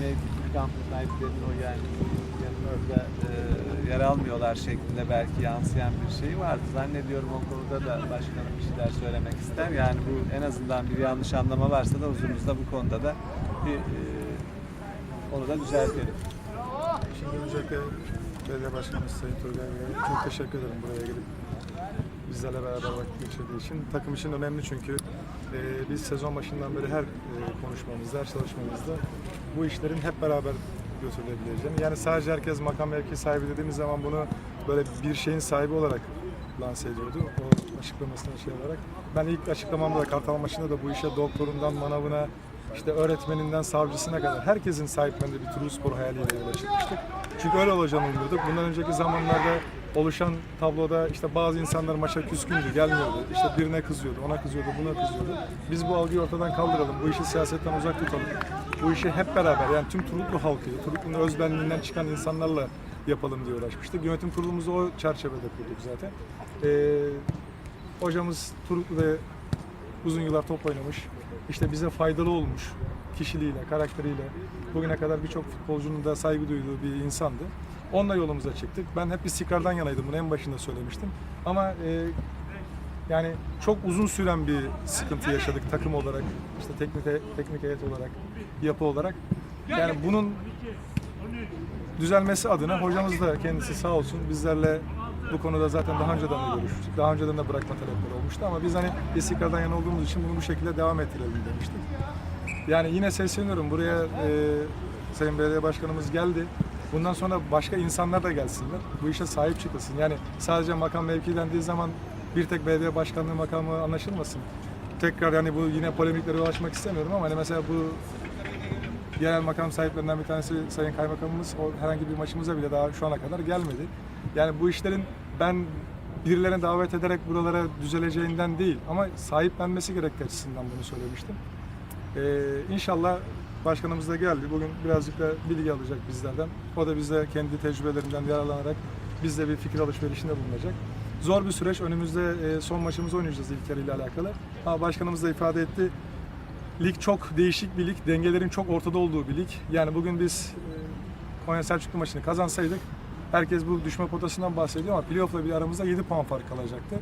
mevki Türk kampı sahiplerinin o yani yanında e, yer almıyorlar şeklinde belki yansıyan bir şey vardı. Zannediyorum o konuda da başkanım bir şeyler söylemek ister. Yani bu en azından bir yanlış anlama varsa da huzurunuzda bu konuda da bir e, onu da düzeltelim. Şimdi öncelikle belediye başkanımız Sayın Turgay Bey'e çok teşekkür ederim buraya gelip bizlerle beraber vakit geçirdiği için. Takım için önemli çünkü e, biz sezon başından beri her e, konuşmamızda, her çalışmamızda bu işlerin hep beraber götürülebileceğini. Yani sadece herkes makam mevki sahibi dediğimiz zaman bunu böyle bir şeyin sahibi olarak lanse ediyordu. O açıklamasına şey olarak. Ben ilk açıklamamda da Kartal maçında da bu işe doktorundan manavına işte öğretmeninden savcısına kadar herkesin sahiplendiği bir Turul Spor hayaliyle yola çıkmıştık. Çünkü öyle olacağını umuyorduk. Bundan önceki zamanlarda oluşan tabloda işte bazı insanlar maça küskündü, gelmiyordu. İşte birine kızıyordu, ona kızıyordu, buna kızıyordu. Biz bu algıyı ortadan kaldıralım. Bu işi siyasetten uzak tutalım. Bu işi hep beraber yani tüm Turuklu halkı, Turuklu'nun özbenliğinden çıkan insanlarla yapalım diye uğraşmıştık. Yönetim kurulumuzu o çerçevede kurduk zaten. Ee, hocamız Turuklu'da uzun yıllar top oynamış. İşte bize faydalı olmuş kişiliğiyle, karakteriyle. Bugüne kadar birçok futbolcunun da saygı duyduğu bir insandı. Onunla yolumuza çıktık. Ben hep istikrardan yanaydım. Bunu en başında söylemiştim. Ama e, yani çok uzun süren bir sıkıntı yaşadık takım olarak, işte teknik teknik heyet olarak, yapı olarak. Yani bunun düzelmesi adına hocamız da kendisi sağ olsun bizlerle bu konuda zaten daha önceden de görüşmüştük. Daha önceden de bırakma talepleri olmuştu ama biz hani istikrardan yana olduğumuz için bunu bu şekilde devam ettirelim demiştik. Yani yine sesleniyorum buraya e, Sayın Belediye Başkanımız geldi. Bundan sonra başka insanlar da gelsinler. Bu işe sahip çıkılsın. Yani sadece makam mevki dendiği zaman bir tek belediye başkanlığı makamı anlaşılmasın. Tekrar yani bu yine polemiklere yol açmak istemiyorum ama hani mesela bu genel makam sahiplerinden bir tanesi Sayın Kaymakamımız o herhangi bir maçımıza bile daha şu ana kadar gelmedi. Yani bu işlerin ben birilerine davet ederek buralara düzeleceğinden değil ama sahiplenmesi gerektiği açısından bunu söylemiştim. Ee, inşallah başkanımız da geldi. Bugün birazcık da bilgi alacak bizlerden. O da bize kendi tecrübelerinden yararlanarak bizle bir fikir alışverişinde bulunacak. Zor bir süreç. Önümüzde e, son maçımızı oynayacağız ilk yarı ile alakalı. Ama başkanımız da ifade etti. Lig çok değişik bir lig. Dengelerin çok ortada olduğu bir lig. Yani bugün biz e, Konya Selçuklu maçını kazansaydık herkes bu düşme potasından bahsediyor ama playoff'la bir aramızda 7 puan fark kalacaktı.